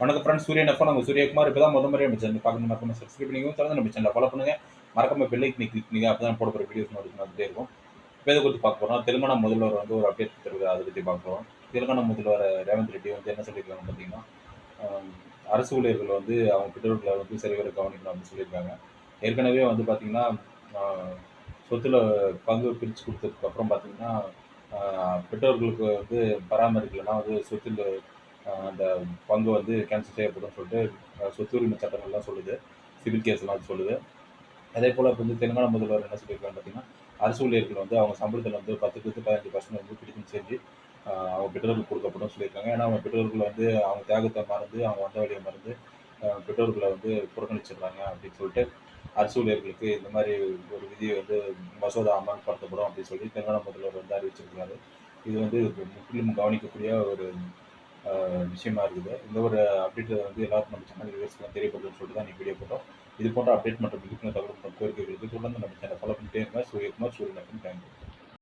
வணக்கம் ஃப்ரெண்ட்ஸ் சூரியன் எஃப்எம் நாங்கள் சூரியகுமார் இப்போ தான் முதல் முறையாக நம்ம சேனல் பார்க்கணும் மறக்காம சப்ஸ்கிரைப் பண்ணிக்கோங்க. தொடர்ந்து நம்ம சேனலை ஃபாலோ பண்ணுங்கள் மறக்காம பெல் ஐக்கனை கிளிக் பண்ணுங்க அப்போ தான் போட போகிற வீடியோஸ் நோட்டிஃபிகேஷன் வந்துட்டே இருக்கும் இப்போ இதை குறித்து பார்க்க போகிறோம் தெலுங்கானா முதல்வர் வந்து ஒரு அப்டேட் கொடுத்துருக்கு அதை பற்றி பார்க்குறோம் தெலுங்கானா முதல்வர் ரேவந்த் ரெட்டி வந்து என்ன சொல்லியிருக்காங்க பார்த்தீங்கன்னா அரசு ஊழியர்கள் வந்து அவங்க பெற்றோர்களை வந்து சரிவர கவனிக்கணும் அப்படின்னு சொல்லியிருக்காங்க. ஏற்கனவே வந்து பார்த்திங்கன்னா சொத்தில் பங்கு பிரித்து கொடுத்ததுக்கப்புறம் பார்த்திங்கன்னா பெற்றோர்களுக்கு வந்து பராமரிக்கலைன்னா வந்து சொத்தில் அந்த பங்கு வந்து கேன்சல் செய்யப்படும் சொல்லிட்டு சொத்து உரிமை சட்டங்கள்லாம் சொல்லுது. சிவில் கேஸ்லாம் அது சொல்லுது. அதே போல் இப்போ வந்து தெலுங்கானா முதல்வர் என்ன சொல்லியிருக்காங்க பார்த்தீங்கன்னா அரசு ஊழியர்கள் வந்து அவங்க சம்பளத்தில் வந்து பத்துக்கு பதினஞ்சு பர்சன்ட் வந்து பிடிக்கும் செஞ்சு அவங்க பெற்றோர்களுக்கு கொடுக்கப்படும் சொல்லியிருக்காங்க. ஏன்னா அவங்க பெற்றோர்கள் வந்து அவங்க தியாகத்தை மறந்து அவங்க வந்த வழியை மறந்து பெற்றோர்களை வந்து புறக்கணிச்சிடுறாங்க அப்படின்னு சொல்லிட்டு அரசு ஊழியர்களுக்கு இந்த மாதிரி ஒரு விதியை வந்து மசோதா அமல்படுத்தப்படும் அப்படின்னு சொல்லி தெலுங்கானா முதல்வர் வந்து அறிவிச்சிருக்கிறாரு. இது வந்து முற்றிலும் கவனிக்கக்கூடிய ஒரு விஷயமா இருக்குது. இந்த ஒரு அப்டேட் வந்து எல்லாருக்கும் நம்ம சேனல் வியூவர்ஸ்க்கு தெரியப்படுதுன்னு சொல்லிட்டு தான் நீ வீடியோ போட்டோம். இது போன்ற அப்டேட் மற்றும் விழிப்புணர்வு தகவல் மற்றும் கோரிக்கைகளுக்கு தொடர்ந்து நம்ம சேனல் ஃபாலோ பண்ணிட்டே இருங்க. சூரியகுமார் சூரியன் தேங்க்யூ